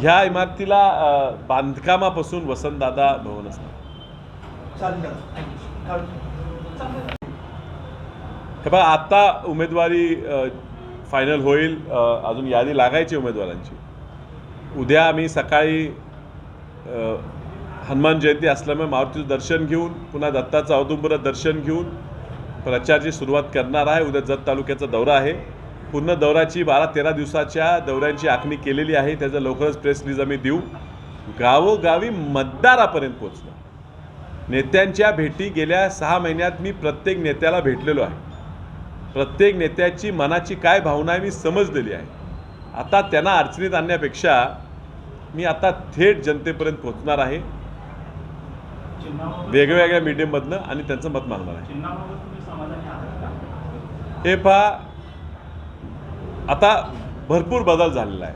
ह्या इमारतीला बांधकामापासून वसंतदादा भवन असणार हे बघा आत्ता उमेदवारी फायनल होईल. अजून यादी लागायची उमेदवारांची. उद्या आम्ही सकाळी हनुमान जयंती असल्यामुळे मारुतीचं दर्शन घेऊन पुन्हा दत्ताचं औदुंबर दर्शन घेऊन प्रचाराची सुरुवात करणार आहे. उद्या जत तालुक्याचा दौरा आहे. पूर्ण दौऱ्याची बारा तेरा दिवसाच्या दौऱ्यांची आखणी केलेली आहे. त्याचं लवकरच प्रेस रिलीज आम्ही देऊ. गावोगावी मतदारापर्यंत पोचणं नेत्यांच्या भेटी गेल्या सहा महिन्यात मी प्रत्येक नेत्याला भेटलेलो आहे. प्रत्येक नेत्याची मनाची काय भावना आहे मी समजलेली आहे. आता त्यांना अडचणीत आणण्यापेक्षा मी आता थेट जनतेपर्यंत पोहोचणार आहे. वेगवेगळ्या मीडियममधनं आणि त्यांचं मत मागणार आहे. हे पहा आता भरपूर बदल झालेला आहे.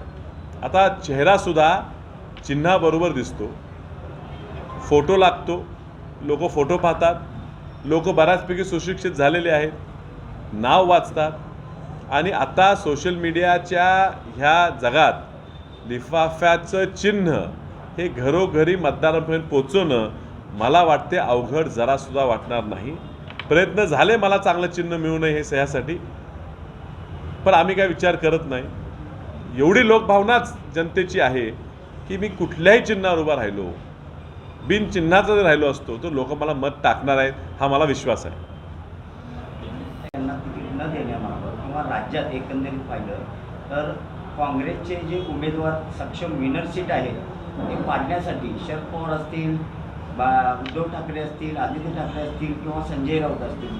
आता चेहरासुद्धा चिन्हाबरोबर दिसतो. फोटो लागतो. लोक फोटो पाहतात. लोक बऱ्याचपैकी सुशिक्षित झालेले आहेत. नाव वाचतात. आणि आता सोशल मीडियाच्या ह्या जगात लिफाफ्याचं चिन्ह हे घरोघरी मतदारांपर्यंत पोचवणं मला वाटते अवघड जरासुद्धा वाटणार नाही. प्रयत्न झाले मला चांगलं चिन्ह मिळू नये हे ह्यासाठी पण आम्ही काय विचार करत नाही. एवढी लोकभावनाच जनतेची आहे की मी कुठल्याही चिन्हावर उभा राहिलो बिनचिन्हाचा जर राहिलो असतो तर लोक मला मत टाकणार आहेत हा मला विश्वास आहे. न किंवा राज्यात एकंदरीत पाहिलं तर काँग्रेसचे जे उमेदवार सक्षम विनर सीट आहेत ते पाडण्यासाठी शरद पवार असतील बा उद्धव ठाकरे असतील आदित्य ठाकरे असतील किंवा संजय राऊत असतील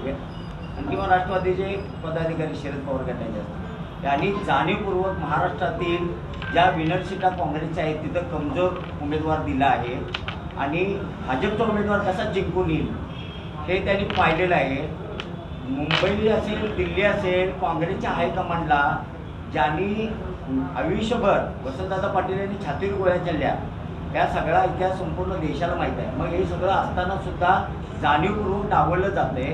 किंवा राष्ट्रवादीचे पदाधिकारी शरद पवार गटाचे असतात. त्यांनी जाणीवपूर्वक महाराष्ट्रातील ज्या विनर सीटा काँग्रेसच्या आहेत तिथं कमजोर उमेदवार दिला आहे. आणि भाजपचा उमेदवार कसा जिंकून येईल हे त्यांनी पाहिलेलं आहे. मुंबई असेल दिल्ली असेल काँग्रेसच्या हायकमांडला ज्यांनी आयुष्यभर वसंतदादा पाटील यांनी छातीवर गोळ्या चालल्या या सगळा इतिहास संपूर्ण देशाला माहीत आहे. मग हे सगळं असताना सुद्धा जाणीवपूर्वक डावललं जाते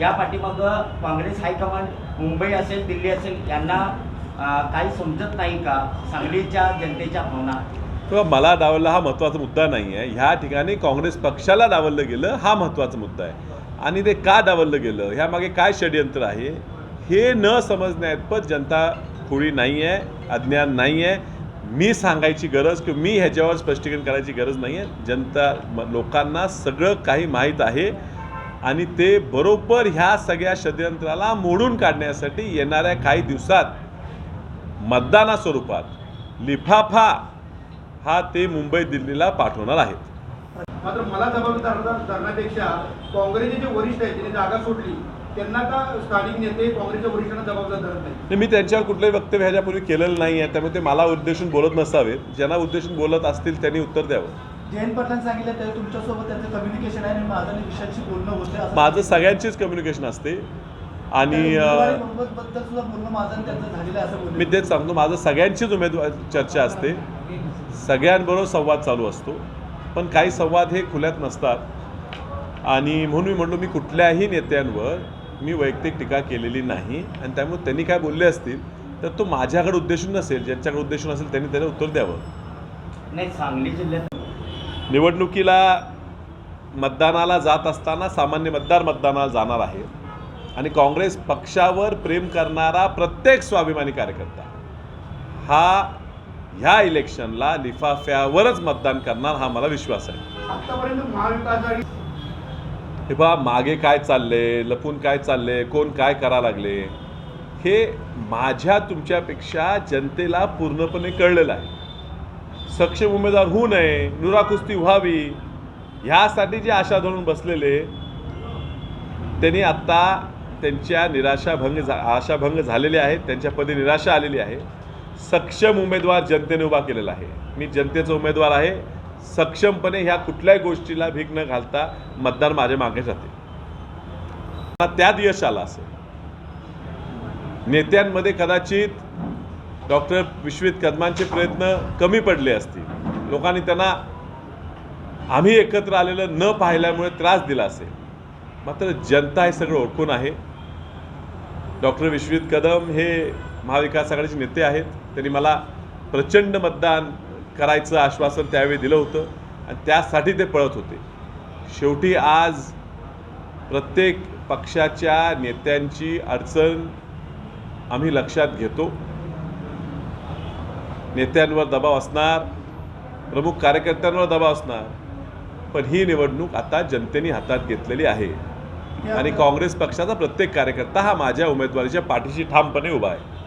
या पाठीमागं काँग्रेस हायकमांड मुंबई असेल दिल्ली असेल यांना काही समजत नाही का? सांगलीच्या जनतेच्या भावना. किंवा मला डावलला हा महत्त्वाचा मुद्दा नाही आहे. ह्या ठिकाणी काँग्रेस पक्षाला डावललं गेलं हा महत्त्वाचा मुद्दा आहे. आणि ते का डावललं गेलं? ह्यामागे काय षडयंत्र आहे? हे न समजण्याइतपत जनता खुळी नाही आहे अज्ञान नाही आहे. मी सांगायची गरज किंवा मी ह्याच्यावर स्पष्टीकरण करायची गरज नाही आहे. जनता लोकांना सगळं काही माहीत आहे. आणि ते बरोबर ह्या सगळ्या षडयंत्राला मोडून काढण्यासाठी येणाऱ्या काही दिवसात मतदाना स्वरूपात लिफाफा हा ते मुंबई दिल्लीला पाठवणार आहेत. मात्र मला जबाबदार धरण्यापेक्षा काँग्रेसचे जे वरिष्ठ आहेत त्यांनी जागा सोडली त्यांना का स्थानिक नेते काँग्रेसच्या वरिष्ठांना जबाबदार धरत नाही नाही, मी त्यांच्यावर कुठलंही वक्तव्य ह्याच्यापूर्वी केलेलं नाही आहे त्यामुळे ते मला उद्देशून बोलत नसावेत. ज्यांना उद्देशून बोलत असतील त्यांनी उत्तर द्यावं. जयंत पाटलांनी सांगितलं त्यावेळी तुमच्यासोबत त्यांचं कम्युनिकेशन आहे आणि माझं आणि बोलणं होते माझं सगळ्यांचीच कम्युनिकेशन असते. आणि उमेदवारी अं, बद्दल सुद्धा बोलणं माझं आणि त्यांचं झालेलं आहे असं मी तेच सांगतो माझं सगळ्यांचीच उमेदवार चर्चा असते. सगळ्यांबरोबर संवाद चालू असतो. पण काही संवाद हे खुल्यात नसतात. आणि म्हणून मी म्हणलो मी कुठल्याही नेत्यांवर मी वैयक्तिक टीका केलेली नाही. आणि त्यामुळे त्यांनी काय बोलले असतील तर तो माझ्याकडे उद्देशून नसेल ज्यांच्याकडे उद्देशून असेल त्यांनी त्याला उत्तर द्यावं. नाही सांगली जिल्ह्यात निवडणुकीला मतदानाला जात असताना सामान्य मतदार मतदानाला जाणार आहे. आणि काँग्रेस पक्षावर प्रेम करणारा प्रत्येक स्वाभिमानी कार्यकर्ता हा ह्या इलेक्शनला लिफाफ्यावरच मतदान करणार हा मला विश्वास आहे. हे पहा मागे काय चालले लपून काय चालले कोण काय करा लागले हे माझ्या तुमच्यापेक्षा जनतेला पूर्णपणे कळलेलं आहे. सक्षम उमेदवार होऊ नये नुराकुस्ती व्हावी ह्यासाठी जे आशा धरून बसलेले त्यांनी आत्ता त्यांच्या निराशाभंग झा आशाभंग झालेले आहेत त्यांच्यापदी निराशा आलेली आहे. सक्षम उमेदवार जनतेने उभा केलेला आहे. मी जनतेचा उमेदवार आहे. सक्षमपणे ह्या कुठल्याही गोष्टीला भीक न घालता मतदार माझ्या मागे जाते. त्यात यश आलं असेल. नेत्यांमध्ये कदाचित डॉक्टर विश्वित कदमांचे प्रयत्न कमी पडले असतील. लोकांनी त्यांना आम्ही एकत्र आलेलं न पाहिल्यामुळे त्रास दिला असेल. मात्र जनता हे सगळं ओळखून आहे. डॉक्टर विश्वित कदम हे महाविकास आघाडीचे नेते आहेत. त्यांनी मला प्रचंड मतदान करायचं आश्वासन त्यावेळी दिलं होतं आणि त्यासाठी ते पळत होते. शेवटी आज प्रत्येक पक्षाच्या नेत्यांची अडचण आम्ही लक्षात घेतो. नेत्यांवर दबाव असणार प्रमुख कार्यकर्त्यांवर दबाव असणार. पण ही निवडणूक आता जनतेने हातात घेतलेली आहे. आणि काँग्रेस पक्षाचा प्रत्येक कार्यकर्ता हा माझ्या उमेदवारीच्या पाठीशी ठामपणे उभा आहे.